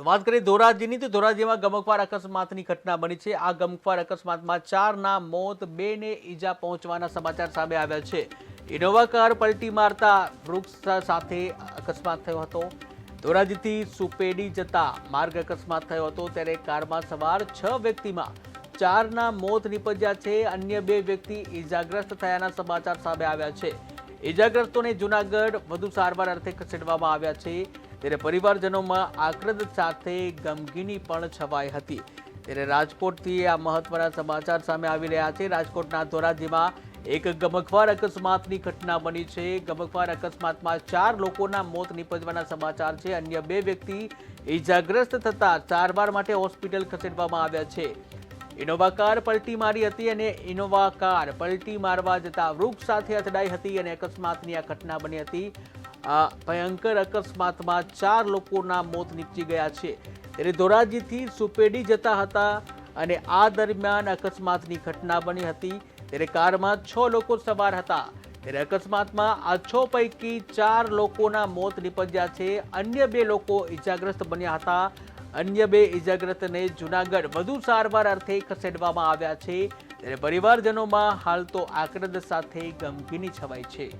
તો વાત કરીએ ધોરાજીની, તો ધોરાજીમાં ગમકવાર અકસ્માતની ઘટના બની છે. આ ગમકવાર અકસ્માતમાં ચારના મોત, બેને ઈજા પહોંચવાના સમાચાર સામે આવ્યા છે. ઇનોવા કાર પલટી મારતા વૃક્ષ સાથે અકસ્માત થયો હતો. ધોરાજીથી સુપેડી જતા માર્ગ અકસ્માત થયો હતો. ત્યારે કારમાં સવાર છ વ્યક્તિમાં ચારના મોત નીપજ્યા છે. અન્ય બે વ્યક્તિ ઈજાગ્રસ્ત થયાના સમાચાર સામે આવ્યા છે. ઈજાગ્રસ્તોને જૂનાગઢ વધુ સારવાર અર્થે ખસેડવામાં આવ્યા છે. ત્યારે પરિવારજનોમાં આક્રદ સાથે ગમગીની પણ છવાઈ હતી. ત્યારે રાજકોટથી આ મહત્વના સમાચાર સામે આવી રહ્યા છે. રાજકોટના ધોરાજીમાં એક ગમખવાર અકસ્માતની ઘટના બની છે. ગમકવાર અકસ્માતમાં ચાર લોકોના મોત નીપજવાના સમાચાર છે. અન્ય બે વ્યક્તિ ઈજાગ્રસ્ત થતા સારવાર માટે હોસ્પિટલ ખસેડવામાં આવ્યા છે. ઇનોવા કાર પલટી મારી હતી અને ઇનોવા કાર પલટી મારવા જતા વૃક્ષ સાથે અથડાઈ હતી અને અકસ્માતની આ ઘટના બની હતી. આ ભયંકર અકસ્માતમાં ચાર લોકોના મોત નીપજી ગયા છે. ત્યારે ધોરાજીથી સુપેડી જતા હતા અને આ દરમિયાન અકસ્માતની ઘટના બની હતી. ત્યારે કારમાં છ લોકો સવાર હતા. ત્યારે અકસ્માતમાં આ છ પૈકી ચાર લોકોના મોત નીપજ્યા છે. અન્ય બે લોકો ઈજાગ્રસ્ત બન્યા હતા. અન્ય બે ઈજાગ્રસ્તને જુનાગઢ વધુ સારવાર અર્થે ખસેડવામાં આવ્યા છે. ત્યારે પરિવારજનોમાં હાલ તો આક્રદ સાથે ગમગીની છવાઈ છે.